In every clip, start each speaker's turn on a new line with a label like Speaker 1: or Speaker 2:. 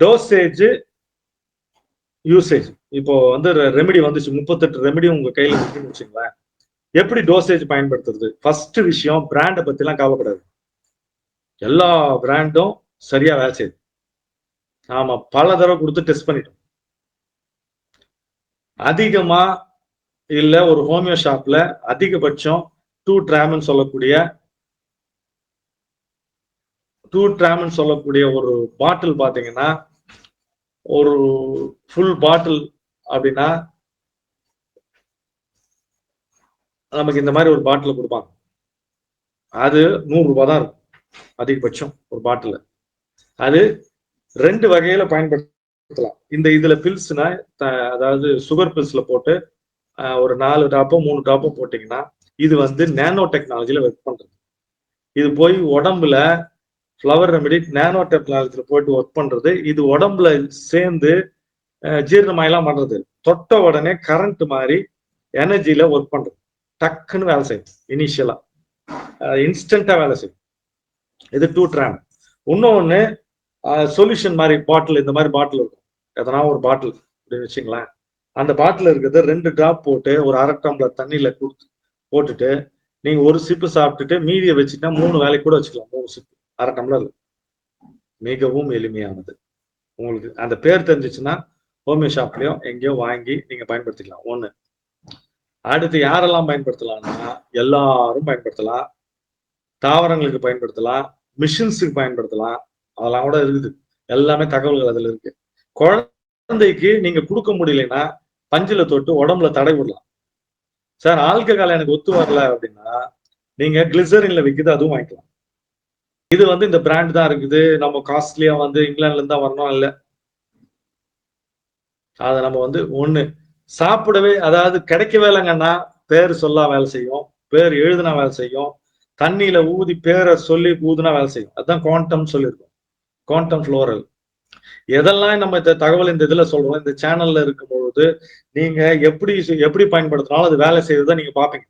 Speaker 1: Dosage usage இப்போ வந்து remedy வந்துச்சு. முப்பத்தெட்டு ரெமெடி உங்க கையில இருக்குன்னு வச்சுங்களேன் எப்படி டோசேஜ் பயன்படுத்துறது? ஃபர்ஸ்ட் விஷயம் பிராண்டை பத்திலாம் கவலைப்படாது. எல்லா பிராண்டும் சரியா வேலை செய்யுது. நாம பல தடவை கொடுத்து டெஸ்ட் பண்ணிட்டோம். அதிகமா இல்ல ஒரு ஹோமியோ ஷாப்ல அதிகபட்சம் டூ டிராமன் சொல்லக்கூடிய டூ டிராமன் சொல்லக்கூடிய ஒரு பாட்டில் பாத்தீங்கன்னா ஒரு ஃபுல் பாட்டில் அப்படின்னா நமக்கு இந்த மாதிரி ஒரு பாட்டில் கொடுப்பாங்க. அது நூறு ரூபாய் தான் இருக்கும். அதிகபட்சம் ஒரு பாட்டில் அது ரெண்டு வகையில பயன்படுத்தலாம். இந்த இதுல பில்ஸ்னா அதாவது சுகர் பில்ஸ்ல போட்டு ஒரு நாலு டாப்போ மூணு டாப்போ போட்டீங்கன்னா இது வந்து நேனோ டெக்னாலஜியில ஒர்க் பண்றது. இது போய் உடம்புல ஃப்ளவர் ரெமெடி நேனோ டெக்னாலஜியில் போயிட்டு ஒர்க் பண்றது இது உடம்புல சேர்ந்து ஜீரணமாயெல்லாம் பண்ணுறது தொட்ட உடனே கரண்ட் மாதிரி எனர்ஜியில் ஒர்க் பண்றது. டக்குன்னு வேலை செய்யும் இனிஷியலா இன்ஸ்டன்டா வேலை செய்யும். இது டூ ட்ராம் இன்னொன்னு சொல்யூஷன் மாதிரி பாட்டில் இந்த மாதிரி பாட்டில் இருக்கும். எதனா ஒரு பாட்டில் அப்படின்னு வச்சுங்களேன். அந்த பாட்டில் இருக்கிறது ரெண்டு ட்ராப் போட்டு ஒரு அரை டம்ளர் தண்ணியில் கொடுத்து போட்டுட்டு நீங்க ஒரு சிப்பு சாப்பிட்டுட்டு மீதியை வச்சுட்டா மூணு வேலைக்கு கூட வச்சுக்கலாம் மூணு சிப்பு அரை டம்ளர் மிகவும் எளிமையானது. உங்களுக்கு அந்த பேர் தெரிஞ்சிச்சுன்னா ஹோமியோ ஷாப்லயோ எங்கேயோ வாங்கி நீங்க பயன்படுத்திக்கலாம். ஒண்ணு. அடுத்து யாரெல்லாம் பயன்படுத்தலாம்னா எல்லாரும் பயன்படுத்தலாம். தாவரங்களுக்கு பயன்படுத்தலாம். மிஷின்ஸுக்கு பயன்படுத்தலாம். அதெல்லாம் கூட இருக்குது. எல்லாமே தகவல்கள் அதுல இருக்கு. குழந்தைக்கு நீங்க கொடுக்க முடியலன்னா பஞ்சில தொட்டு உடம்புல தடை விடலாம். சார் ஆல்கஹால் எனக்கு ஒத்து வரல அப்படின்னா நீங்க கிளிசரின்ல விக்குது அதுவும் வாங்கிக்கலாம். இது வந்து இந்த பிராண்ட் தான் இருக்குது. நம்ம காஸ்ட்லியா வந்து இங்கிலாந்துல இருந்து தான் வரணும் இல்லை? அதை நம்ம வந்து ஒண்ணு சாப்பிடவே அதாவது கிடைக்கவே இல்லைங்கன்னா பேர் சொல்லா வேலை செய்யும் பேர் எழுதுனா வேலை செய்யும் தண்ணியில ஊதி பேரை சொல்லி ஊதுனா வேலை செய்யும். அதுதான் குவாண்டம் சொல்லியிருக்கோம். குவாண்டம் ஃப்ளோரல் எதெல்லாம் நம்ம இந்த தகவல் இந்த இதுல சொல்றோம் இந்த சேனல்ல இருக்கும் பொழுது நீங்க எப்படி எப்படி பயன்படுத்தினாலும் அது வேலை செய்யறதை நீங்க பாப்பீங்க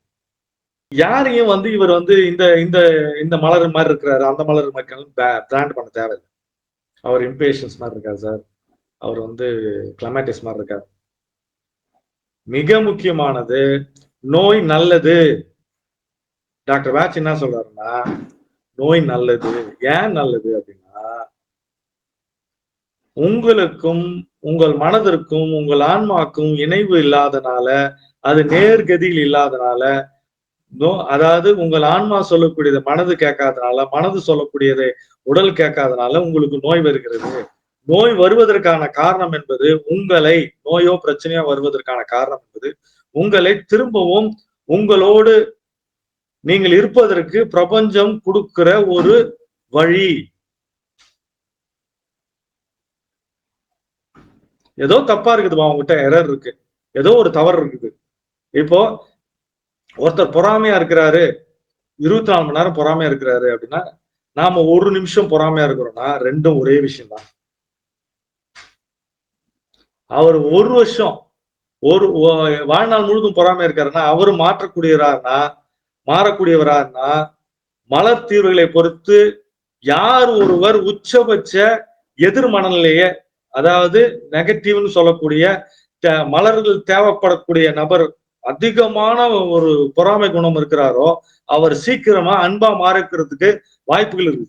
Speaker 1: யாரையும் வந்து இவர் வந்து இந்த இந்த இந்த மலர் மாதிரி இருக்கிறாரு அந்த மலர் மாதிரி பிராண்ட் பண்ண தேவையில்லை. அவர் இம்பேஷன்ஸ் மாதிரி இருக்காரு சார் அவர் வந்து கிளமேட்டிஸ் மாதிரி இருக்காரு. மிக முக்கியமானது நோய் நல்லது. டாக்டர் வேட்ச் என்ன சொல்றாருன்னா நோய் நல்லது. ஏன் நல்லது அப்படின்னா உங்களுக்கும் உங்கள் மனதிற்கும் உங்கள் ஆன்மாக்கும் இணைவு இல்லாதனால அது நேர்கதியில் இல்லாதனால அதாவது உங்கள் ஆன்மா சொல்லக்கூடியதை மனது கேட்காதனால மனது சொல்லக்கூடியதை உடல் கேட்காதனால உங்களுக்கு நோய் வருகிறது. நோய் வருவதற்கான காரணம் என்பது உங்களை நோயோ பிரச்சனையோ வருவதற்கான காரணம் என்பது உங்களை திரும்பவும் உங்களோடு நீங்கள் இருப்பதற்கு பிரபஞ்சம் கொடுக்கிற ஒரு வழி. ஏதோ தப்பா இருக்குதுமா உங்ககிட்ட எரர் இருக்கு. ஏதோ ஒரு தவறு இருக்குது. இப்போ ஒருத்தர் பொறாமையா இருக்கிறாரு இருபத்தி நாலு மணி நேரம் பொறாமையா இருக்கிறாரு அப்படின்னா நாம ஒரு நிமிஷம் பொறாமையா இருக்கிறோம்னா ரெண்டும் ஒரே விஷயம் தான் அவர் ஒரு வருஷம் ஒரு வாழ்நாள் முழுதும் பொறாமையா இருக்காருன்னா அவரு மாற்றக்கூடியவராருன்னா மாறக்கூடியவராருன்னா மலர் தீர்வுகளை பொறுத்து யார் ஒருவர் உச்சபட்ச எதிர் மனநிலையை அதாவது நெகட்டிவ்னு சொல்லக்கூடிய மலர்கள் தேவைப்படக்கூடிய நபர் அதிகமான ஒரு பொறாமை குணம் இருக்கிறாரோ அவர் சீக்கிரமா அன்பா மாறிக்கிறதுக்கு வாய்ப்புகள் இருக்கு.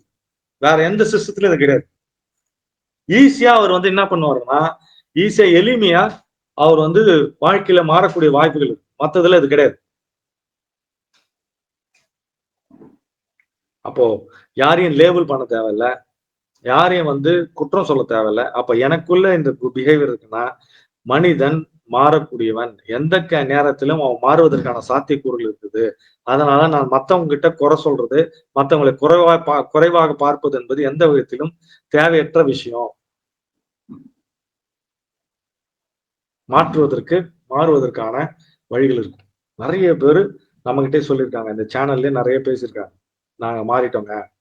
Speaker 1: வேற எந்த சிஸ்டத்துலயும் இது கிடையாது. ஈஸியா அவர் வந்து என்ன பண்ணுவாருன்னா ஈஸியா எளிமையா அவர் வந்து வாழ்க்கையில மாறக்கூடிய வாய்ப்புகள் இருக்கு. மத்ததுல இது கிடையாது. அப்போ யாரையும் லேபிள் பண்ண தேவையில்ல. யாரையும் வந்து குற்றம் சொல்ல தேவையில்ல. அப்ப எனக்குள்ள இந்த பிஹேவியர் இருக்குன்னா மனிதன் மாறக்கூடியவன். எந்த க- நேரத்திலும் அவன் மாறுவதற்கான சாத்தியக்கூறுகள் இருக்குது. அதனால நான் மத்தவங்க கிட்ட குறை சொல்றது மத்தவங்களை குறைவா பா குறைவாக பார்ப்பது என்பது எந்த விதத்திலும் தேவையற்ற விஷயம். மாற்றுவதற்கு மாறுவதற்கான வழிகள் இருக்கும் நிறைய பேர் நம்ம கிட்டே சொல்லியிருக்காங்க. இந்த சேனல்ல நிறைய பேசியிருக்காங்க. நாங்க மாறிட்டோங்க.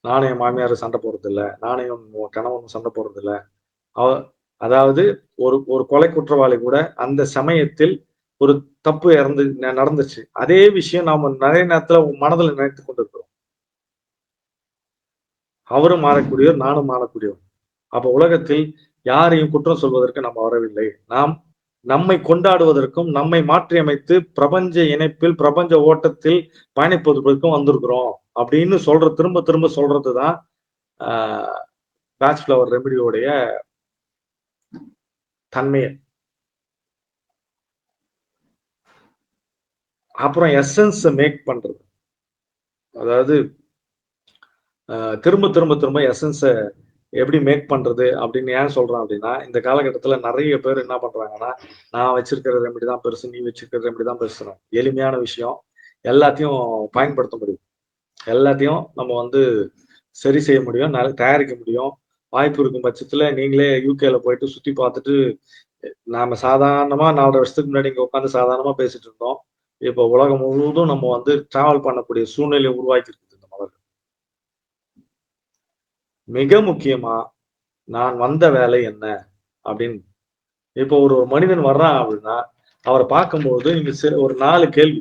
Speaker 1: நானே மாமியார் சண்டை போடுறது இல்ல நானும் என் சண்டை போடுறது அவ அதாவது ஒரு ஒரு கொலை குற்றவாளி கூட அந்த சமயத்தில் ஒரு தப்பு இறந்து ந- நடந்துச்சு. அதே விஷயம் நாம நிறைய நேரத்துல மனதில் நினைத்து கொண்டிருக்கிறோம். அவரும் மாறக்கூடியவர் நானும் மாறக்கூடியவர். அப்ப உலகத்தில் யாரையும் குற்றம் சொல்வதற்கு நம்ம வரவில்லை. நாம் நம்மை கொண்டாடுவதற்கும் நம்மை மாற்றியமைத்து பிரபஞ்ச இணைப்பில் பிரபஞ்ச ஓட்டத்தில் பயணிப்பதற்கும் வந்திருக்கிறோம். அப்படின்னு சொல்ற திரும்ப திரும்ப சொல்றதுதான் பேட்ச் ஃபிளவர் ரெமடியோடைய தன்மையை அப்புறம் எசன்ஸை மேக் பண்றது. அதாவது திரும்ப திரும்ப திரும்ப எசன்ஸை எப்படி மேக் பண்றது அப்படின்னு ஏன் சொல்றேன் அப்படின்னா இந்த காலகட்டத்துல நிறைய பேர் என்ன பண்றாங்கன்னா நான் வச்சிருக்கிறது எப்படி தான் பெருசு நீ வச்சிருக்கிறது எப்படி தான் பெருசு எளிமையான விஷயம். எல்லாத்தையும் பயன்படுத்த முடியும். எல்லாத்தையும் நம்ம வந்து சரி செய்ய முடியும் தயாரிக்க முடியும். வாய்ப்பு இருக்கும் பட்சத்துல நீங்களே யூகேல போயிட்டு சுத்தி பார்த்துட்டு நாம சாதாரணமா நாலரை வருஷத்துக்கு முன்னாடி இங்க உட்காந்து சாதாரணமா பேசிட்டு இருந்தோம். இப்போ உலகம் முழுவதும் நம்ம வந்து டிராவல் பண்ணக்கூடிய சூழ்நிலையை உருவாக்கி இருக்குது இந்த மலர்கள். மிக முக்கியமா நான் வந்த வேலை என்ன அப்படின்னு இப்போ ஒரு மனிதன் வர்றான் அப்படின்னா அவரை பார்க்கும்போது நீங்க ஒரு நாலு கேள்வி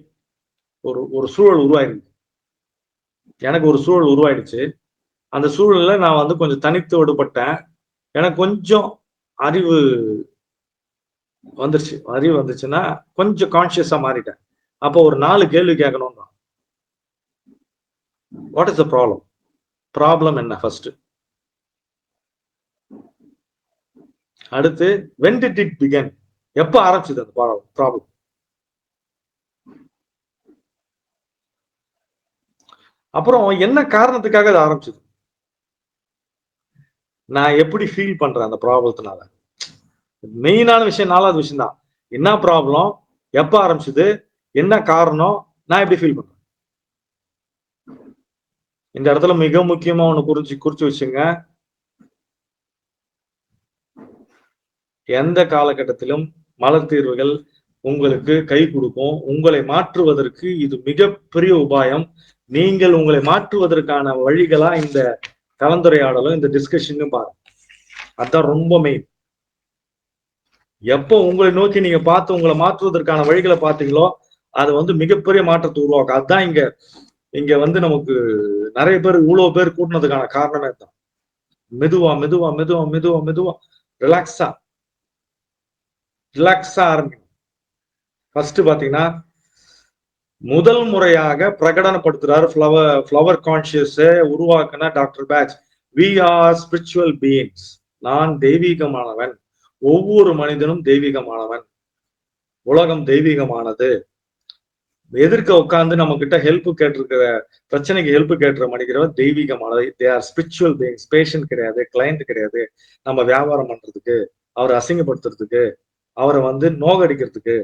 Speaker 1: ஒரு ஒரு சூழல் உருவாயிருக்கு. எனக்கு ஒரு சூழல் உருவாயிடுச்சு. அந்த சூழல்ல நான் வந்து கொஞ்சம் தனித்து விடுபட்டேன் எனக்கு கொஞ்சம் அறிவு வந்துருச்சு. அறிவு வந்துச்சுன்னா கொஞ்சம் கான்சியஸா மாறிட்டேன். அப்போ ஒரு நாலு கேள்வி கேட்கணும் தான் what is the problem problem என்ன ஃபர்ஸ்ட் அடுத்து வென் டிட் இட் பிகன் எப்ப ஆரம்பிச்சது அந்த ப்ராப்ளம் அப்புறம் என்ன காரணத்துக்காக அது ஆரம்பிச்சது? நான் எப்படி ஃபீல் பண்றேன் அந்த ப்ராப்ளத்தினால மெயினான விஷயம் நாலாவது விஷயம் தான் என்ன ப்ராப்ளம் எப்ப ஆரம்பிச்சது? என்ன காரணம்? நான் எப்படி ஃபீல் பண்றேன்? இந்த இடத்துல மிக முக்கியமா ஒண்ணு குறிச்சு குறிச்சு வச்சுங்க. எந்த காலகட்டத்திலும் மலர் தீர்வுகள் உங்களுக்கு கை கொடுக்கும். உங்களை மாற்றுவதற்கு இது மிகப்பெரிய உபாயம். நீங்கள் உங்களை மாற்றுவதற்கான வழிகளா இந்த கலந்துரையாடலும் இந்த டிஸ்கஷனும் பாருங்க. அதுதான் ரொம்ப மெயின் எப்போ உங்களை நோக்கி நீங்க பார்த்து உங்களை மாற்றுவதற்கான வழிகளை பார்த்தீங்களோ அது வந்து மிகப்பெரிய மாற்றத்தை உருவாக்கும். அதுதான் இங்க இங்க வந்து நமக்கு நிறைய பேர் இவ்வளவு பேர் கூட்டினதுக்கான காரணமே தான் மெதுவா மெதுவா மெதுவா மெதுவா மெதுவா. ரிலாக்ஸா ரிலாக்ஸா ஆரம்பிக்கும் ஃபர்ஸ்ட் பாத்தீங்கன்னா முதல் முறையாக பிரகடனப்படுத்துறாரு ஃப்ளவர் ஃப்ளவர் கான்சியஸ் உருவாக்குன doctor Bach we are spiritual beings நான் தெய்வீகமானவன். ஒவ்வொரு மனிதனும் தெய்வீகமானவன். உலகம் தெய்வீகமானது. எதிர்க்க உட்காந்து நம்ம கிட்ட ஹெல்ப் கேட்டிருக்கிற பிரச்சனைக்கு ஹெல்ப் கேட்டுற மனிதர்கள் தெய்வீகமானது. They are spiritual beings patient கிடையாது கிளைண்ட் கிடையாது. நம்ம வியாபாரம் பண்றதுக்கு அவரை அசிங்கப்படுத்துறதுக்கு அவரை வந்து நோகடிக்கிறதுக்கு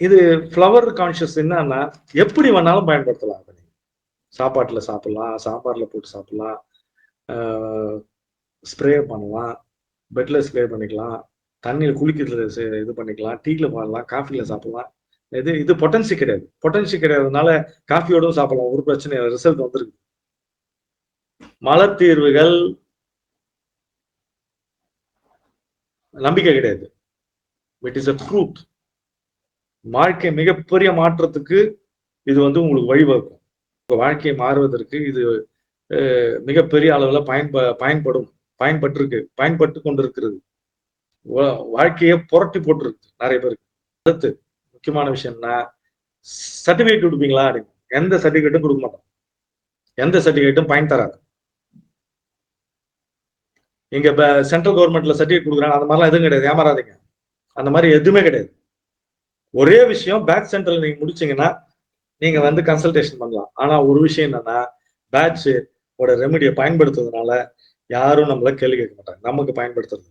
Speaker 1: இது ஃப்ளவர் கான்ஷியஸ் என்னன்னா எப்படி வேணாலும் பயன்படுத்தலாம் அதை சாப்பாட்டில் சாப்பிடலாம் சாம்பாரில் போட்டு சாப்பிடலாம் ஸ்ப்ரே பண்ணலாம் பெட்டில் ஸ்ப்ரே பண்ணிக்கலாம் தண்ணியில் குளிக்கிறதுல இது பண்ணிக்கலாம் டீயில் பண்ணலாம் காஃபியில் சாப்பிடலாம். இது இது பொட்டன்சி கிடையாது. பொட்டன்சி கிடையாதுனால காஃபியோடும் சாப்பிடலாம். ஒரு பிரச்சனை ரிசல்ட் வந்துருக்கு மலர் தீர்வுகள் நம்பிக்கை கிடையாது. இட் இஸ் அ ட்ரூத் வாழ்க்கை மிகப்பெரிய மாற்றத்துக்கு இது வந்து உங்களுக்கு வழிவகுக்கும். இப்போ வாழ்க்கையை மாறுவதற்கு இது மிகப்பெரிய அளவில் பயன்ப பயன்படும் பயன்பட்டிருக்கு பயன்பட்டு கொண்டிருக்கிறது. வாழ்க்கையை புரட்டி போட்டிருக்கு நிறைய பேருக்கு. அடுத்து முக்கியமான விஷயம்னா சர்டிஃபிகேட் கொடுப்பீங்களா எந்த சர்டிஃபிகேட்டும் கொடுக்க மாட்டோம். எந்த சர்டிஃபிகேட்டும் பயன் தராது. இங்க சென்ட்ரல் கவர்மெண்ட்ல சர்டிஃபிகேட் கொடுக்குறாங்க அந்த மாதிரிலாம் எதுவும் கிடையாது. ஏமாறாதீங்க. அந்த மாதிரி எதுவுமே கிடையாது. ஒரே விஷயம் பேட்ச் சென்டர்ல நீங்க முடிச்சீங்கன்னா நீங்க வந்து கன்சல்டேஷன் பண்ணலாம். ஆனா ஒரு விஷயம் என்னன்னா பேட்ச் ஓட ரெமெடியை பயன்படுத்துறதுனால யாரும் நம்மள கேள்வி கேட்க மாட்டாங்க. நமக்கு பயன்படுத்துறது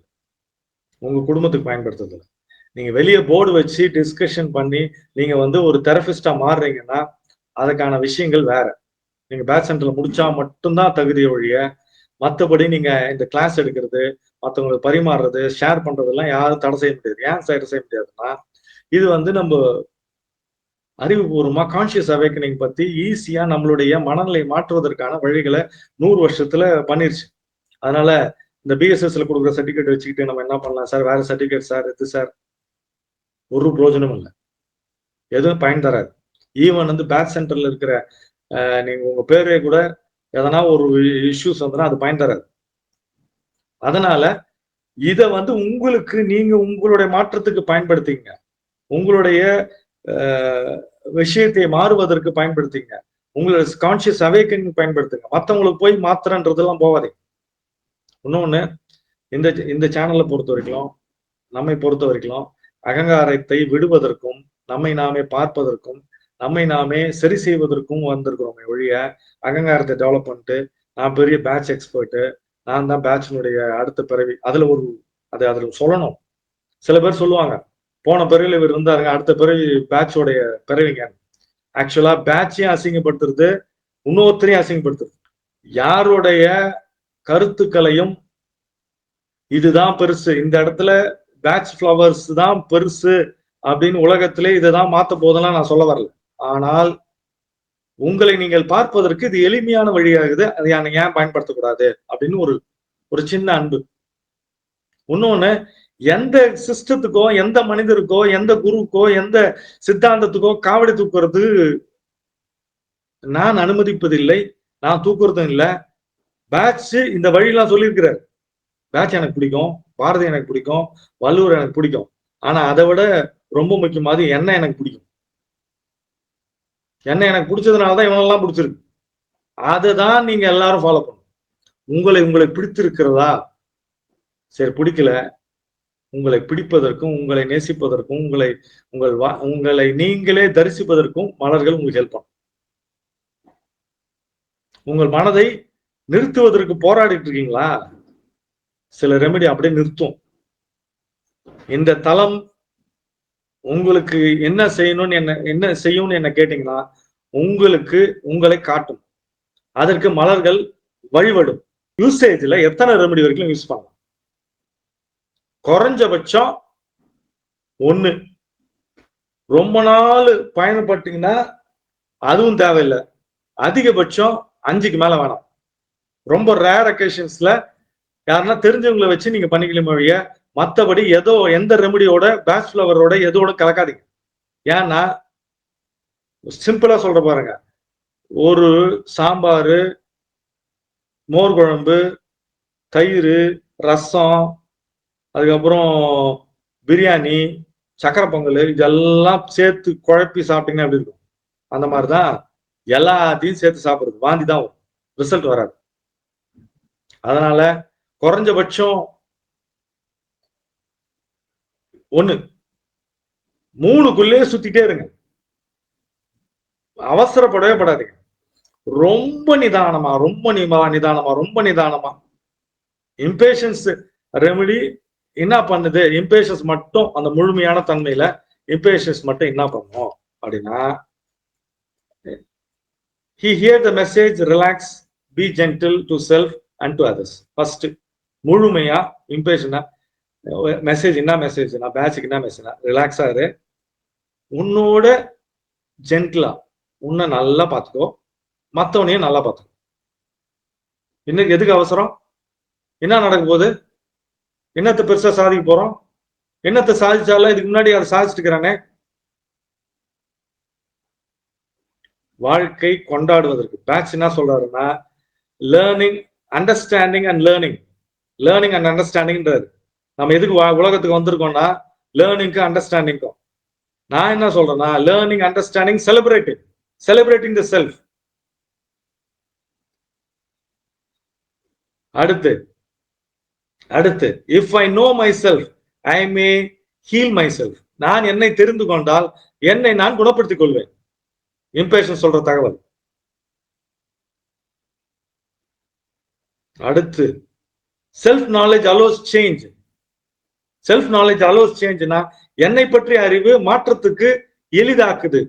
Speaker 1: உங்க குடும்பத்துக்கு பயன்படுத்துறது நீங்க வெளியே போர்டு வச்சு டிஸ்கஷன் பண்ணி நீங்க வந்து ஒரு தெரபிஸ்டா மாறுறீங்கன்னா அதுக்கான விஷயங்கள் வேற. நீங்க பேட்ச் சென்டர்ல முடிச்சா மட்டும்தான் தகுதி ஒழிய மற்றபடி நீங்க இந்த கிளாஸ் எடுக்கிறது மற்றவங்களுக்கு பரிமாறுறது ஷேர் பண்றதெல்லாம் யாரும் தடை செய்ய முடியாது. ஏன் தடை செய்ய முடியாதுன்னா இது வந்து நம்ம அறிவுபூர்வமா கான்சியஸ் அவேக்கனிங் பத்தி ஈஸியா நம்மளுடைய மனநிலை மாற்றுவதற்கான வழிகளை நூறு வருஷத்துல பண்ணிருச்சு. அதனால இந்த பிஎஸ்எஸ்ல கொடுக்குற சர்டிபிகேட் வச்சுக்கிட்டு நம்ம என்ன பண்ணலாம்? சார் வேற சர்டிபிகேட் சார் இது சார்? ஒரு பிரோஜனமும் இல்லை. எதுவும் பயன் தராது. ஈவன் வந்து பேக் சென்டர்ல இருக்கிற நீங்க உங்க பேரே கூட எதனா ஒரு இஷ்யூஸ் வந்துன்னா அது பயன் தராது. அதனால இதை வந்து உங்களுக்கு நீங்க உங்களுடைய மாற்றத்துக்கு பயன்படுத்திங்க உங்களுடைய விஷயத்தை மாறுவதற்கு பயன்படுத்திங்க. உங்களோட கான்சியஸ் அவேக்கன் பயன்படுத்துங்க. மத்தவங்களுக்கு போய் மாத்திரன்றதெல்லாம் போகாதீங்க. இன்னொன்னு இந்த இந்த சேனலை பொறுத்த வரைக்கும் நம்மை பொறுத்த வரைக்கும் அகங்காரத்தை விடுவதற்கும் நம்மை நாமே பார்ப்பதற்கும் நம்மை நாமே சரி செய்வதற்கும் வந்திருக்கிறோமே ஒழிய அகங்காரத்தை டெவலப் பண்ணிட்டு நான் பெரிய பேட்ச் எக்ஸ்பர்ட்டு நான் தான் பேட்சினுடைய அடுத்த பிறவி அதில் ஒரு அது அதில் சொல்லணும். சில பேர் சொல்லுவாங்க போன பிறவில இவர் இருந்தாருங்க அடுத்த பிறவி பேட்சோடைய பிறவிங்க. ஆக்சுவலா பேட்சையும் அசிங்கப்படுத்துறது இன்னொருத்தரையும் அசிங்கப்படுத்துறது. யாருடைய கருத்துக்களையும் இதுதான் பெருசு. இந்த இடத்துல பேட்ச் ஃப்ளவர்ஸ் தான் பெருசு அப்படின்னு உலகத்திலே இதைதான் மாத்த போதெல்லாம் நான் சொல்ல வரல. ஆனால் உங்களை நீங்கள் பார்ப்பதற்கு இது எளிமையான வழியாகுது. அதை ஏன் பயன்படுத்தக்கூடாது? அப்படின்னு ஒரு ஒரு சின்ன அன்பு. இன்னொன்னு எந்த சிஸ்டத்துக்கோ எந்த மனிதருக்கோ எந்த குருக்கோ எந்த சித்தாந்தத்துக்கோ காவடி தூக்குறது நான் அனுமதிப்பதில்லை நான் தூக்குறதும் இல்லை. பேட்ச் இந்த வழியெல்லாம் சொல்லியிருக்கிறார். பேட்ச் எனக்கு பிடிக்கும் பாரதி எனக்கு பிடிக்கும் வள்ளுவர் எனக்கு பிடிக்கும். ஆனா அதை விட ரொம்ப முக்கியமானது என்ன எனக்கு பிடிக்கும். என்ன எனக்கு பிடிச்சதுனாலதான் இவனெல்லாம் பிடிச்சிருக்கு. அதை தான் நீங்க எல்லாரும் ஃபாலோ பண்ணணும். உங்களை உங்களை பிடித்திருக்கிறதா? சரி பிடிக்கல. உங்களை பிடிப்பதற்கும் உங்களை நேசிப்பதற்கும் உங்களை உங்கள் வா- உங்களை நீங்களே தரிசிப்பதற்கும் மலர்கள் உங்களுக்கு ஹெல்ப் பண்ணும். உங்கள் மனதை நிறுத்துவதற்கு போராடிட்டு இருக்கீங்களா? சில ரெமெடி அப்படியே நிறுத்தும். இந்த தளம் உங்களுக்கு என்ன செய்யணும்னு என்ன என்ன செய்யும்னு என்ன கேட்டீங்கன்னா உங்களுக்கு உங்களை காட்டும். அதற்கு மலர்கள் வழிபடும். யூசேஜ்ல எத்தனை ரெமெடி வரைக்கும் யூஸ் பண்ணலாம்? குறைஞ்சபட்சம் ஒண்ணு. ரொம்ப நாள் பயணப்பட்டீங்கன்னா அதுவும் தேவையில்லை. அதிகபட்சம் அஞ்சுக்கு மேல வேணாம். ரொம்ப ரேர் அக்கேஷன்ஸ்ல யாருன்னா தெரிஞ்சவங்களை வச்சு நீங்க பண்ணிக்கலாம் வழிய மற்றபடி ஏதோ எந்த ரெமடியோட பேஸ் ஃபிளவரோட எதோட கலக்காதீங்க. ஏன்னா சிம்பிளா சொல்ற பாருங்க. ஒரு சாம்பார் மோர் குழம்பு தயிர் ரசம் அதுக்கப்புறம் பிரியாணி சக்கரை பொங்கல் இதெல்லாம் சேர்த்து குழப்பி சாப்பிட்டீங்கன்னா எப்படி இருக்கும்? அந்த மாதிரி தான் எல்லாத்தையும் சேர்த்து சாப்பிட்றது. வாந்தி தான் வரும். ரிசல்ட் வராது. அதனால குறைஞ்சபட்சம் ஒண்ணு மூணுக்குள்ளேயே சுத்திட்டே இருங்க. அவசரப்படவே படாதீங்க. ரொம்ப நிதானமா ரொம்ப நிதானமா ரொம்ப நிதானமா. இம்பேஷன்ஸ் ரெமெடி என்ன பண்ணுது? இம்பேஷஸ் மட்டும் அந்த முழுமையான தன்மையில இம்பேஷஸ் மட்டும் என்ன பண்ணும்? அப்படின்னா he hear the message relax be gentle to self and to others first முழுமையா இம்பேஷனா மெசேஜ் என்ன மெசேஜ்னா பேட்சுக்கு என்ன மெசேஜ்னா ரிலாக்ஸா இரு. உன்னோட ஜென்டிலா உன்னை நல்லா பார்த்துக்கோ. மற்றவனையும் நல்லா பார்த்துக்கோ. இன்னைக்கு எதுக்கு அவசரம்? என்ன நடக்க போகுது? என்னத்தை பெருசா சாதிக்க போறோம்? என்னத்தை சாதிச்சாலும் இதுக்கு முன்னாடி அதை சாதிச்சுட்டு இருக்கிறானே வாழ்க்கை கொண்டாடுவதற்கு. பேட்ச் என்ன சொல்றாருன்னா learning understanding and learning learning and அண்டர்ஸ்டாண்டிங்ன்றாரு நம்ம எதுக்கு உலகத்துக்கு வந்திருக்கோம்னா லேர்னிங்க்கு அண்டர்ஸ்டாண்டிங்க்கும் நான் என்ன சொல்றேன்னா learning understanding celebrating celebrating the self அடுத்து அடுத்து if I know myself I may heal myself நான் என்னை தெரிந்து கொண்டால் என்னை நான் குணப்படுத்திக் கொள்வேன். இம்பேஷன் சொல்ற தகவல். அடுத்து self knowledge allows change self knowledge allows சேஞ்ச்னா என்னை பற்றிய அறிவு மாற்றத்துக்கு எளிதாக்குது.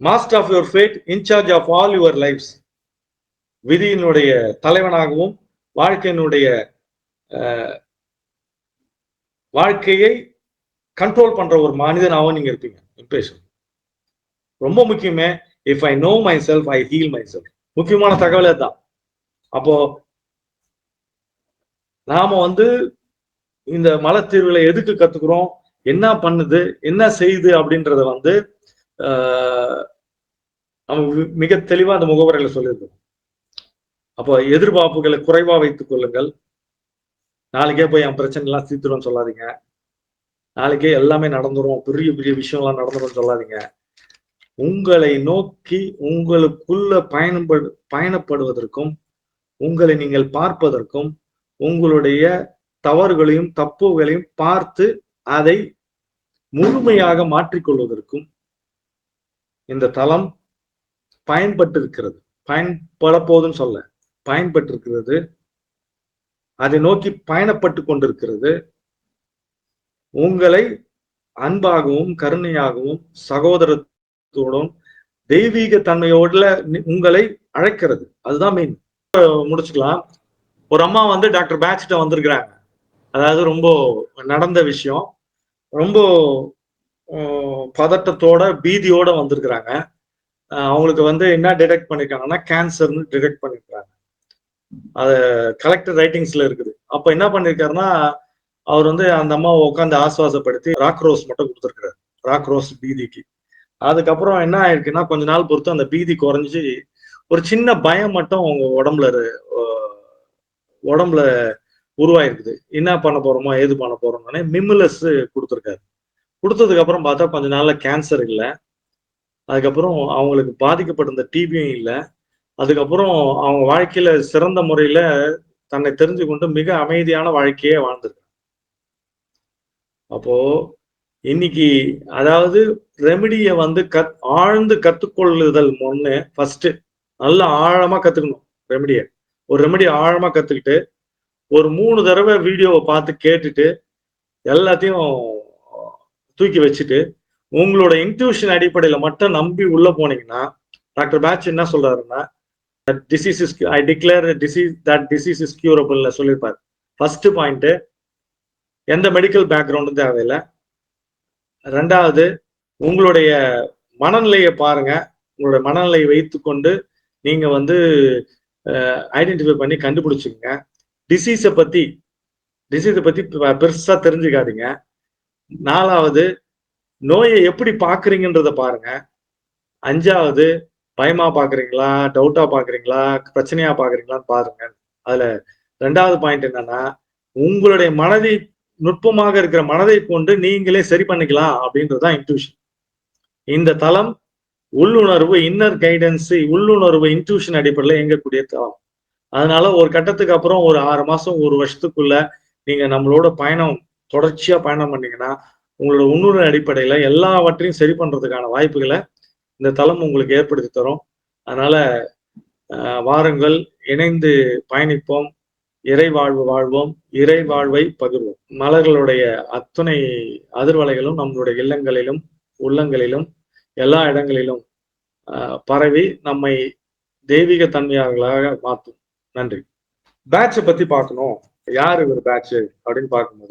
Speaker 1: Master of your fate in charge of all your life's விதியினுடைய தலைவனாகவும் வாழ்க்கையினுடைய வாழ்க்கையை கண்ட்ரோல் பண்ற ஒரு மனிதனாகவும் நீங்க இருப்பீங்க. ரொம்ப முக்கியமே if I know myself I heal myself முக்கியமான தகவல் தான் அப்போ நாம வந்து இந்த மலத்தீர்வுல எதுக்கு கத்துக்கிறோம்? என்ன பண்ணுது? என்ன செய்யுது அப்படின்றத வந்து ஆஹ், நம்ம மிக தெளிவா அந்த முகவரையில சொல்லியிருக்கோம். அப்போ எதிர்பார்ப்புகளை குறைவா வைத்துக் கொள்ளுங்கள். நாளைக்கே போய் என் பிரச்சனை எல்லாம் தீர்த்துடும் சொல்லாதீங்க. நாளைக்கே எல்லாமே நடந்துரும். பெரிய பெரிய விஷயம்லாம் நடந்துடும் சொல்லாதீங்க. உங்களை நோக்கி உங்களுக்குள்ள பயணப்படு பயணப்படுவதற்கும் உங்களை நீங்கள் பார்ப்பதற்கும் உங்களுடைய தவறுகளையும் தப்புகளையும் பார்த்து அதை முழுமையாக மாற்றிக்கொள்வதற்கும் இந்த தளம் பயன்பட்டிருக்கிறது. பயன்பட போதுன்னு சொல்ல. பயன்பட்டிருக்கிறது. அதை நோக்கி பயணப்பட்டு கொண்டிருக்கிறது. உங்களை அன்பாகவும் கருணையாகவும் சகோதரத்தோடும் தெய்வீக தன்மையோட உங்களை அழைக்கிறது. அதுதான் மெயின் முடிச்சுக்கலாம். ஒரு அம்மா வந்து டாக்டர் பேட்சிட்ட வந்திருக்கிறாங்க. அதாவது ரொம்ப நடந்த விஷயம். ரொம்ப பதட்டத்தோட பீதியோட வந்திருக்கிறாங்க. அவங்களுக்கு வந்து என்ன டிடெக்ட் பண்ணிருக்காங்கன்னா கேன்சர்னு டிடெக்ட் பண்ணிருக்காங்க அது கலெக்டர் ரைட்டிங்ஸ்ல இருக்குது. அப்ப என்ன பண்ணிருக்காருன்னா அவர் வந்து அந்த அம்மாவை உட்காந்து ஆசுவாசப்படுத்தி ராக் ரோஸ் மட்டும் கொடுத்துருக்காரு ராக் ரோஸ் பீதிக்கு. அதுக்கப்புறம் என்ன ஆயிருக்குன்னா கொஞ்ச நாள் பொறுத்து அந்த பீதி குறைஞ்சி ஒரு சின்ன பயம் மட்டும் அவங்க உடம்புல உடம்புல உருவாயிருக்குது. என்ன பண்ண போறோமோ ஏது பண்ண போறோம்னே மிம்முலஸ் கொடுத்துருக்காரு. கொடுத்ததுக்கு அப்புறம் பார்த்தா கொஞ்ச நாள்ல கேன்சர் இல்லை. அதுக்கப்புறம் அவங்களுக்கு பாதிக்கப்பட்டிருந்த டிபியும் இல்லை. அதுக்கப்புறம் அவங்க வாழ்க்கையில சிறந்த முறையில தன்னை தெரிஞ்சு கொண்டு மிக அமைதியான வாழ்க்கையே வாழ்ந்திருக்காங்க. அப்போ இன்னைக்கு அதாவது ரெமிடிய வந்து கத் ஆழ்ந்து கத்துக்கொள்ளுதல் முன்னு ஃபர்ஸ்ட் நல்லா ஆழமா கத்துக்கணும் ரெமிடியை ஒரு ரெமிடி ஆழமா கத்துக்கிட்டு ஒரு மூணு தடவை வீடியோவை பார்த்து கேட்டுட்டு எல்லாத்தையும் தூக்கி வச்சுட்டு உங்களோட இன்ட்யூஷன் அடிப்படையில மட்டும் நம்பி உள்ள போனீங்கன்னா டாக்டர் பேட்ச் என்ன சொல்றாருன்னா disease is I declare disease that disease is curable சொல்லியிருப்பார் ஃபர்ஸ்ட் பாயிண்ட் எந்த மெடிக்கல் பேக்ரவுண்டும் தேவையில்லை. ரெண்டாவது உங்களுடைய மனநிலையை பாருங்க. உங்களுடைய மனநிலையை வைத்துக்கொண்டு நீங்க வந்து ஐடென்டிஃபை பண்ணி கண்டுபிடிச்சுங்க டிசீஸை பத்தி டிசீஸை பத்தி பெருசா தெரிஞ்சுக்காதீங்க. நாலாவது நோயை எப்படி பாக்குறீங்கன்றத பாருங்க. அஞ்சாவது பயமா பாக்குறீங்களா? டவுட்டா பாக்குறீங்களா? பிரச்சனையா பாக்குறீங்களான்னு பாருங்க. அதுல ரெண்டாவது பாயிண்ட் என்னன்னா உங்களுடைய மனதை நுட்பமாக இருக்கிற மனதை கொண்டு நீங்களே சரி பண்ணிக்கலாம் அப்படின்றதுதான் இன்ட்யூஷன் இந்த தளம் உள்ளுணர்வு இன்னர் கைடன்ஸ் உள்ளுணர்வு இன்ட்யூஷன் அடிப்படையில் இயங்கக்கூடிய தளம். அதனால ஒரு கட்டத்துக்கு அப்புறம் ஒரு ஆறு மாசம் ஒரு வருஷத்துக்குள்ள நீங்க நம்மளோட பயணம் தொடர்ச்சியா பயணம் பண்ணீங்கன்னா உங்களோட உணர்வு அடிப்படையில எல்லாவற்றையும் சரி பண்றதுக்கான வாய்ப்புகளை இந்த தளம் உங்களுக்கு ஏற்படுத்தி தரும். அதனால வாருங்கள் இணைந்து பயணிப்போம் இறை வாழ்வு வாழ்வோம் இறை வாழ்வை பகிர்வோம். மலர்களுடைய அத்துணை அதிர்வலைகளும் நம்மளுடைய இல்லங்களிலும் உள்ளங்களிலும் எல்லா இடங்களிலும் பரவி நம்மை தெய்வீக தன்மையாளர்களாக மாற்றும். நன்றி. பேட்சை பத்தி பார்க்கணும். யார் இவர் பேட்ச் அப்படின்னு பார்க்கும்போது